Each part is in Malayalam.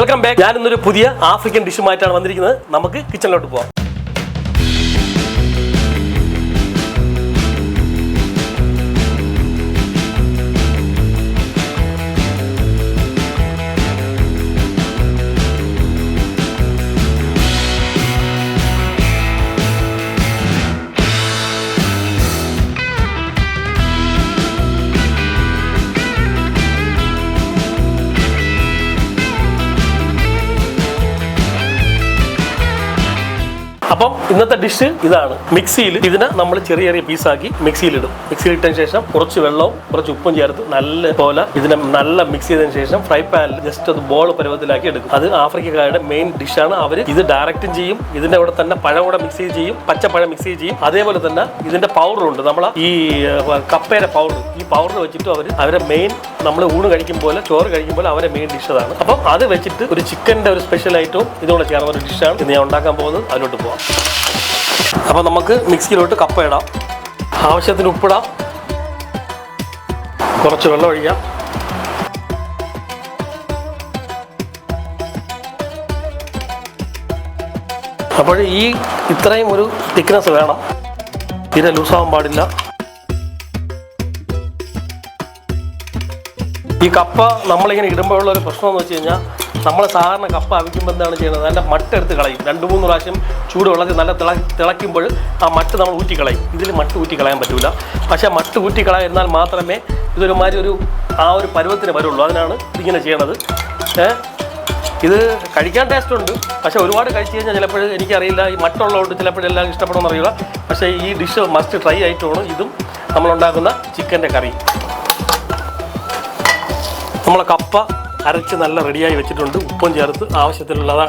വെൽക്കം ബാക്ക് ഞാൻ ഇന്നൊരു പുതിയ ആഫ്രിക്കൻ ഡിഷുമായിട്ടാണ് വന്നിരിക്കുന്നത്. നമുക്ക് കിച്ചണിലോട്ട് പോവാം. അപ്പം ഇന്നത്തെ ഡിഷ് ഇതാണ്. മിക്സിയിൽ ഇതിനെ നമ്മൾ ചെറിയ ചെറിയ പീസാക്കി മിക്സിയിലിടും. മിക്സിയിൽ ഇട്ടതിന് ശേഷം കുറച്ച് വെള്ളവും കുറച്ച് ഉപ്പും ചേർത്ത് നല്ല പോലെ ഇതിനെ നല്ല മിക്സ് ചെയ്തതിന് ശേഷം ഫ്രൈ പാനിൽ ജസ്റ്റ് അത് ബോൾ പരുവത്തിലാക്കി എടുക്കും. അത് ആഫ്രിക്കക്കാരുടെ മെയിൻ ഡിഷാണ് അവർ ഇത് ഡയറക്റ്റും ചെയ്യും. ഇതിന്റെ അവിടെ തന്നെ പഴം കൂടെ മിക്സ് ചെയ്യും. പച്ചപ്പഴം മിക്സ് ചെയ്യും. അതേപോലെ തന്നെ ഇതിന്റെ പൗഡറുണ്ട് നമ്മൾ ഈ കപ്പയുടെ പൗഡർ ഈ പൗഡർ വെച്ചിട്ട് അവർ അവരെ മെയിൻ നമ്മൾ ഊണ് കഴിക്കും പോലെ ചോറ് കഴിക്കുമ്പോൾ അവരെ മെയിൻ ഡിഷ് അതാണ്. അപ്പം അത് വെച്ചിട്ട് ഒരു ചിക്കന്റെ ഒരു സ്പെഷ്യൽ ഐറ്റവും ഇതുകൂടെ ചേർന്ന ഒരു ഡിഷാണ് ഇത് ഞാൻ ഉണ്ടാക്കാൻ പോകുന്നത്. അതിലോട്ട് പോവാം. അപ്പോൾ നമുക്ക് മിക്സിയിലോട്ട് കപ്പ ഇടാം. ആവശ്യത്തിന് ഉപ്പിടാം. കുറച്ച് വെള്ളം ഒഴിക്കാം. അപ്പോൾ ഈ ഇത്രയും ഒരു തിക്നെസ് വേണം. തീരെ ലൂസാവാൻ പാടില്ല. ഈ കപ്പ നമ്മളിങ്ങനെ ഇടുമ്പോഴുള്ള ഒരു പ്രശ്നം എന്ന് വെച്ച് കഴിഞ്ഞാൽ നമ്മൾ സാധാരണ കപ്പ അവിക്കുമ്പോൾ എന്താണ് ചെയ്യുന്നത്? അതിന്റെ മട്ട് എടുത്ത് കളയും. രണ്ട് മൂന്ന് പ്രാവശ്യം ചൂട് വെള്ളത്തിൽ നല്ല തിള തിളയ്ക്കുമ്പോൾ ആ മട്ട് നമ്മൾ ഊറ്റി കളയും. ഇതിൽ മട്ട് ഊറ്റി കളയാൻ പറ്റില്ല പക്ഷേ മട്ട് ഊറ്റി കളയാതിരുന്നാൽ മാത്രമേ ഇതൊരുമാതിരി ഒരു ആ ഒരു പരുവത്തിന് വരുള്ളൂ. അതിനാണ് ഇങ്ങനെ ചെയ്യണത്. ഇത് കഴിക്കാൻ ടേസ്റ്റ് ഉണ്ട്. പക്ഷേ ഒരുപാട് കഴിച്ച് കഴിഞ്ഞാൽ ചിലപ്പോൾ എനിക്കറിയില്ല. ഈ മട്ടുള്ളതുകൊണ്ട് ചിലപ്പോഴെല്ലാം ഇഷ്ടപ്പെടുമെന്ന് അറിയില്ല. പക്ഷേ ഈ ഡിഷ് മസ്റ്റ് ട്രൈ ആയിട്ടുമാണ് ഇതും നമ്മളുണ്ടാക്കുന്ന ചിക്കന്റെ കറി. നമ്മളെ കപ്പ അരച്ച് നല്ല റെഡിയായി വെച്ചിട്ടുണ്ട്. ഉപ്പും ചേർത്ത് ആവശ്യത്തിലുള്ളത്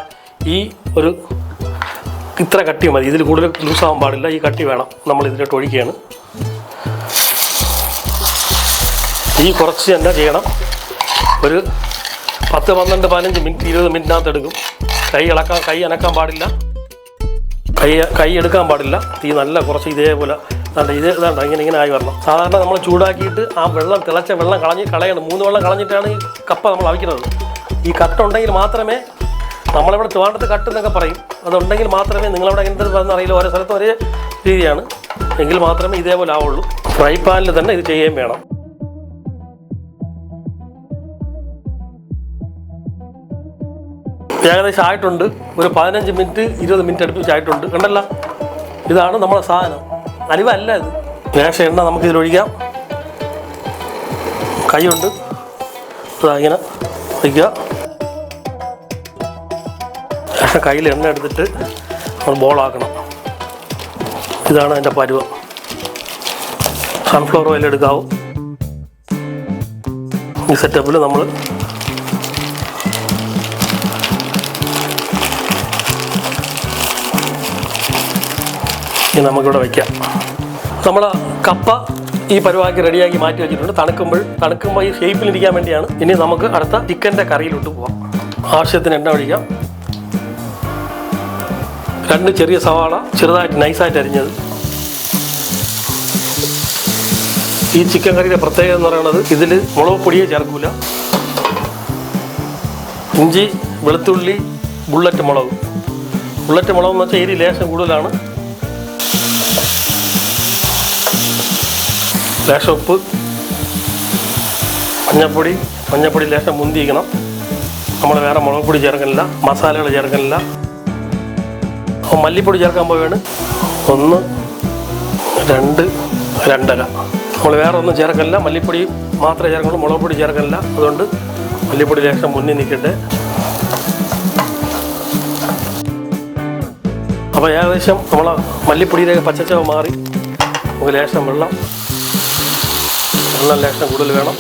ഈ ഒരു ഇത്ര കട്ടി മതി. ഇതിൽ കൂടുതൽ ലൂസാവാൻ പാടില്ല. ഈ കട്ടി വേണം. നമ്മൾ ഇതിലോട്ട് ഒഴിക്കുകയാണ്. ഈ കുറച്ച് തന്നെ ചെയ്യണം. ഒരു പത്ത് പന്ത്രണ്ട് പതിനഞ്ച് മിനിറ്റ് ഇരുപത് മിനിറ്റിനകത്ത് എടുക്കും. കൈ ഇളക്കാൻ കൈ അനക്കാൻ പാടില്ല. കൈ കൈ എടുക്കാൻ പാടില്ല. തീ നല്ല കുറച്ച് ഇതേപോലെ ദാണ്ട ഇത് ഇതാണ്ട ഇങ്ങനെ ഇങ്ങനെ ആയി വരണം. സാധാരണ നമ്മൾ ചൂടാക്കിയിട്ട് ആ വെള്ളം തിളച്ച വെള്ളം കളഞ്ഞ് കളയണം. മൂന്ന് വെള്ളം കളഞ്ഞിട്ടാണ് ഈ കപ്പ നമ്മൾ അവിക്കുന്നത്. ഈ കട്ടുണ്ടെങ്കിൽ മാത്രമേ നമ്മളിവിടെ ചുവാണ്ടത്ത് കട്ട് എന്നൊക്കെ പറയും. അതുണ്ടെങ്കിൽ മാത്രമേ നിങ്ങളവിടെ എങ്ങനത്തെ പറഞ്ഞ അറിയില്ല. ഓരോ സ്ഥലത്തും ഒരേ രീതിയാണ്. എങ്കിൽ മാത്രമേ ഇതേപോലെ ആവുള്ളൂ. ഫ്രൈ പാനിൽ തന്നെ ഇത് ചെയ്യുകയും വേണം. ഏകദേശം ആയിട്ടുണ്ട്. ഒരു പതിനഞ്ച് മിനിറ്റ് ഇരുപത് മിനിറ്റ് അടുപ്പിച്ചായിട്ടുണ്ട് കണ്ടല്ല? ഇതാണ് നമ്മുടെ സാധനം. അലിവല്ല ഇത്. ലേശം എണ്ണ നമുക്ക് ഇതിലൊഴിക്കാം കൈയുണ്ട്. ഇങ്ങനെ വയ്ക്കുക ലേശം കയ്യിൽ എണ്ണ എടുത്തിട്ട് നമ്മൾ ബോളാക്കണം. ഇതാണ് അതിന്റെ പരുവം. സൺഫ്ലവർ ഓയിൽ എടുക്കാവും. ഈ സെറ്റപ്പിൽ നമ്മൾ ഇനി നമുക്കിവിടെ വയ്ക്കാം നമ്മൾ കപ്പ ഈ പരുവാക്കി റെഡിയാക്കി മാറ്റി വെച്ചിട്ടുണ്ട്. തണുക്കുമ്പോൾ തണുക്കുമ്പോൾ ഈ ഷേപ്പിലിരിക്കാൻ വേണ്ടിയാണ്. ഇനി നമുക്ക് അടുത്ത ചിക്കന്റെ കറിയിലോട്ട് പോവാം. ആവശ്യത്തിന് എണ്ണ ഒഴിക്കാം. രണ്ട് ചെറിയ സവാള ചെറുതായിട്ട് നൈസായിട്ട് അരിഞ്ഞത്. ഈ ചിക്കൻ കറിയുടെ പ്രത്യേകത എന്ന് പറയുന്നത് ഇതിൽ മുളക് പൊടിയെ ചേർക്കൂല. ഇഞ്ചി വെളുത്തുള്ളി ബുള്ളറ്റ് മുളക്. ബുള്ളറ്റ് മുളക് എന്ന് വെച്ചാൽ എരി ലേശം കൂടുതലാണ്. ലേശം ഉപ്പ് മഞ്ഞപ്പൊടി മഞ്ഞപ്പൊടി ലേശം മുന്തിക്കണം നമ്മൾ വേറെ മുളക് പൊടി ചേർക്കണില്ല മസാലകൾ അപ്പോൾ മല്ലിപ്പൊടി ചേർക്കാൻ പോവുകയാണ്. ഒന്ന് രണ്ട് രണ്ടര. നമ്മൾ വേറെ ഒന്നും ചേർക്കണില്ല മല്ലിപ്പൊടി മാത്രമേ ചേർക്കുള്ളൂ മുളക് പൊടി ചേർക്കണില്ല അതുകൊണ്ട് മല്ലിപ്പൊടി ലേശം മുന്നിൽ നിൽക്കട്ടെ. അപ്പോൾ ഏകദേശം നമ്മൾ മല്ലിപ്പൊടിയിലേക്ക് പച്ചച്ചവ മാറി. നമുക്ക് ലേശം വെള്ളം വെള്ളം ലേശം കൂടുതൽ വേണം.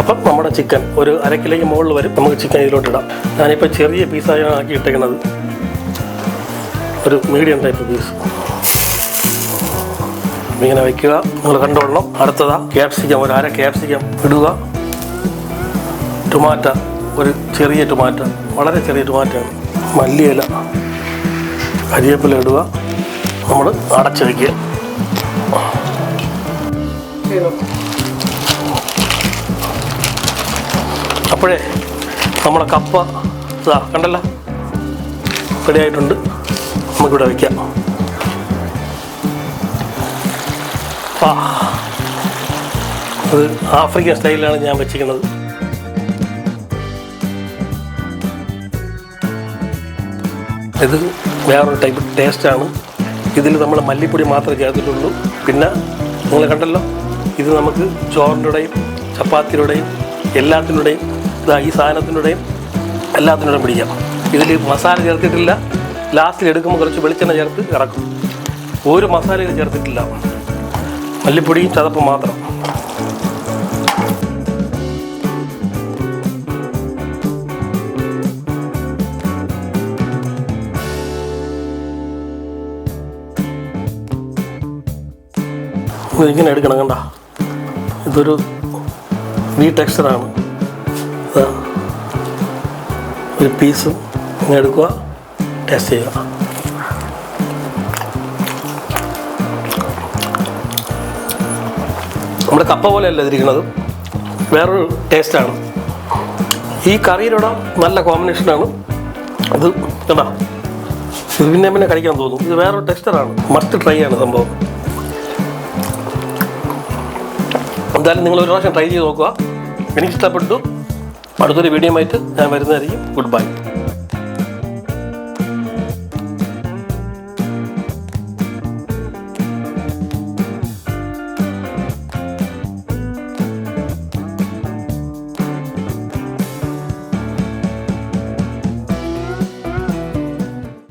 അപ്പം നമ്മുടെ ചിക്കൻ ഒരു അര കിലോയ്ക്ക് മുകളിൽ വരും നമുക്ക് ചിക്കൻ ഇതിലോട്ട് ഇടാം. ഞാനിപ്പോൾ ചെറിയ പീസായാണ് ആക്കി ഇട്ടേക്കുന്നത് ഒരു മീഡിയം ടൈപ്പ് പീസ് ഇങ്ങനെ വയ്ക്കുക നിങ്ങൾ കണ്ടോളണം. അടുത്തതാ ക്യാപ്സിക്കം ഒരു അര ക്യാപ്സിക്കം ഇടുക. ടൊമാറ്റ ഒരു ചെറിയ ടൊമാറ്റ വളരെ ചെറിയ ടൊമാറ്റയാണ് മല്ലിയില കരിയേപ്പില ഇടുക. നമ്മൾ അടച്ച് വയ്ക്കുക അപ്പോഴേ നമ്മുടെ കപ്പ ഇതാ കണ്ടല്ല? റെഡി ആയിട്ടുണ്ട്. നമുക്കിവിടെ വയ്ക്കാം ആ അത് ആഫ്രിക്കൻ സ്റ്റൈലിലാണ് ഞാൻ വെച്ചിരിക്കുന്നത്. ഇത് വേറൊരു ടൈപ്പ് ടേസ്റ്റാണ് ഇതിൽ നമ്മൾ മല്ലിപ്പൊടി മാത്രമേ ചേർത്തിട്ടുള്ളൂ. പിന്നെ നിങ്ങൾ കണ്ടല്ലോ ഇത് നമുക്ക് ചോറിന്റെയും ചപ്പാത്തിയുടെയും എല്ലാത്തിനുടെയും ഇതാ ഈ സാധനത്തിന്റെയും എല്ലാത്തിനുടെയും പിടിക്കാം. ഇതിൽ മസാല ചേർത്തിട്ടില്ല. ലാസ്റ്റിൽ എടുക്കുമ്പോൾ കുറച്ച് വെളിച്ചെണ്ണ ചേർത്ത് ഇറക്കും. ഒരു മസാലയും ചേർത്തിട്ടില്ല. മല്ലിപ്പൊടിയും ചതപ്പും മാത്രം. ഇങ്ങനെ എടുക്കണം കണ്ട? ഇതൊരു വി ടെക്സ്ചറാണ് ഒരു പീസ് ഇങ്ങനെ എടുക്കുക ടേസ്റ്റ് ചെയ്യുക. നമ്മുടെ കപ്പ പോലെയല്ല ഇതിരിക്കുന്നത്. വേറൊരു ടേസ്റ്റാണ് ഈ കറിയിലൂടെ നല്ല കോമ്പിനേഷനാണ് ഇത് കണ്ടാ? പിന്നെ പിന്നെ കഴിക്കാൻ തോന്നും. ഇത് വേറൊരു ടെക്സ്റ്ററാണ് മസ്റ്റ് ട്രൈ ആണ് സംഭവം. എന്തായാലും നിങ്ങൾ ഒരു പ്രാവശ്യം ട്രൈ ചെയ്ത് നോക്കുക. എനിക്ക് ഇഷ്ടപ്പെട്ടു അടുത്തൊരു വീഡിയോ ആയിട്ട് ഞാൻ വരുന്നതായിരിക്കും. Good bye